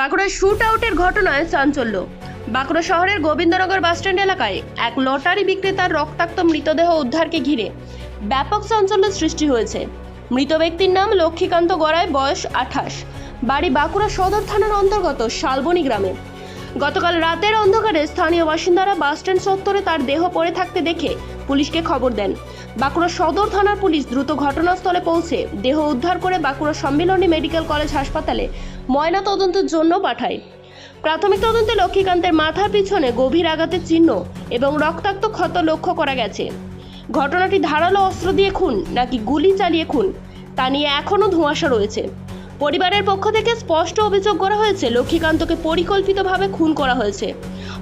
বাঁকুড়ার শুট আউটের ঘটনায় চাঞ্চল্য। বাঁকুড়া শহরের গোবিন্দনগর বাসস্ট্যান্ড এলাকায় এক লটারি বিক্রেতার রক্তাক্ত মৃতদেহ উদ্ধারকে ঘিরে ব্যাপক চাঞ্চল্যের সৃষ্টি হয়েছে। মৃত ব্যক্তির নাম লক্ষ্মীকান্ত গড়ায় বয়স আঠাশ। বাড়ি বাঁকুড়া সদর থানার অন্তর্গত শালবনী গ্রামে। গতকাল রাতের অন্ধকারে স্থানীয় বাসিন্দারা বাসস্ট্যান্ড চত্বরে তার দেহ পড়ে থাকতে দেখে পুলিশকে খবর দেন। বাঁকুড়া সদর থানার পুলিশ দ্রুত ঘটনাস্থলে পৌঁছে দেহ উদ্ধার করে বাঁকুড়া সম্মিলনী মেডিকেল কলেজ হাসপাতালে ময়না তদন্তের জন্য পাঠায়। প্রাথমিক তদন্তে লক্ষ্মীকান্তের মাথার পিছনে গভীর আঘাতের চিহ্ন এবং রক্তাক্ত ক্ষত লক্ষ্য করা গেছে। ঘটনাটি ধারালো অস্ত্র দিয়ে খুন নাকি গুলি চালিয়ে খুন তা নিয়ে এখনও ধোঁয়াশা রয়েছে। পরিবারের পক্ষ থেকে স্পষ্ট অভিযোগ করা হয়েছে লক্ষ্মীকান্তকে পরিকল্পিতভাবে খুন করা হয়েছে।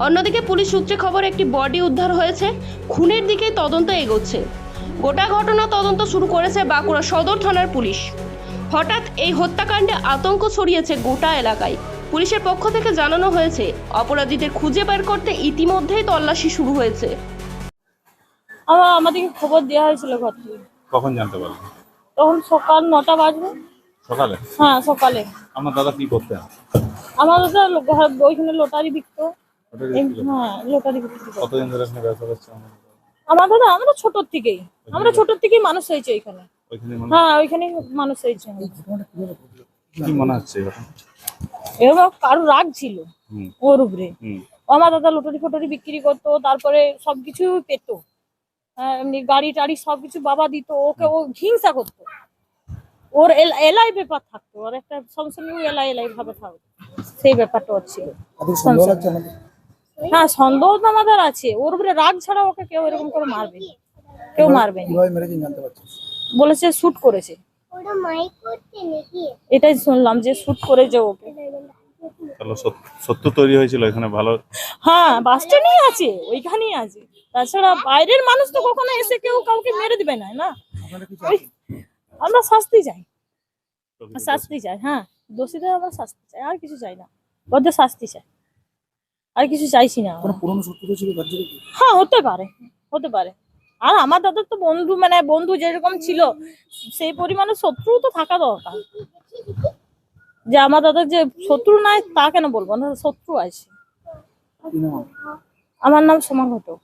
অন্যদিকে পুলিশ সূত্রে খবর একটি বডি উদ্ধার হয়েছে খুনের দিকে তদন্ত এগোচ্ছে। গোটা ঘটনা তদন্ত শুরু করেছে বাঁকুড়া সদর থানার পুলিশ। হঠাৎ এই হত্যাকাণ্ডে আতঙ্ক ছড়িয়েছে গোটা এলাকায়। পুলিশের পক্ষ থেকে জানানো হয়েছে অপরাধীদের খুঁজে বের করতে ইতিমধ্যেই তল্লাশি শুরু হয়েছে। আমাদেরকে খবর দেওয়া হয়েছিল ঘর থেকে। কখন জানতে পারলেন? তখন সকাল নটা বাজবে। সকালে? হ্যাঁ সকালে। আপনার দাদা কি করতেন? আমার দাদা ওইখানে লোটারি বিকতো। হ্যাঁ লোটারি বিক্রি করতো। কতদিন ধরে এখানে ব্যবসা করছে আমার দাদা? আমরা থেকেই। আমরা থেকেই মানুষ হয়েছে ওইখানে। হ্যাঁ ওইখানে মানুষ হয়েছে। কি মনে হচ্ছে এবার? কারও রাগ ছিল ওর উপরে। আমার দাদা লোটারি ফোটারি বিক্রি করতো তারপরে সবকিছু পেত। হ্যাঁ, এমনি গাড়ি টাড়ি সবকিছু বাবা দিত ওকে ও হিংসা করতো। ওর এল- এলাই ব্যাপার থাকতো ওর একটা সবসময় ও এলাই এলাই ভাবে থাকতো সেই ব্যাপারটা ওর ছিল। হ্যাঁ সন্দেহ তো আমাদের আছে। ওর উপরে রাগ ছাড়া ওকে কেউ এরকম করে মারবে না। কেউ মারবে বলেছে শুট করেছে। এটাই শুনলাম যে শুট করেছে ওকে। সত্য তৈরি হয়েছিল এখানে ভালো। হ্যাঁ বাস স্ট্যান্ডেই আছে ওইখানেই আছে। তাছাড়া বাইরের মানুষ তো কখনো এসে কেউ কাউকে মেরে দিবে না না? আমরা শাস্তি চাই। শাস্তি চাই হ্যাঁ দোষীদের আমরা শাস্তি চাই আর কিছু চাই না। ওদের শাস্তি চাই। আর কিছু চাইছি না? হ্যাঁ হতে পারে হতে পারে। আর আমার দাদার তো বন্ধু মানে বন্ধু যেরকম ছিল সেই পরিমাণে শত্রু তো থাকা দরকার। যে আমার দাদার যে শত্রু নাই তা কেন বলব? না শত্রু আছে? আমার নাম সোমা ঘটক।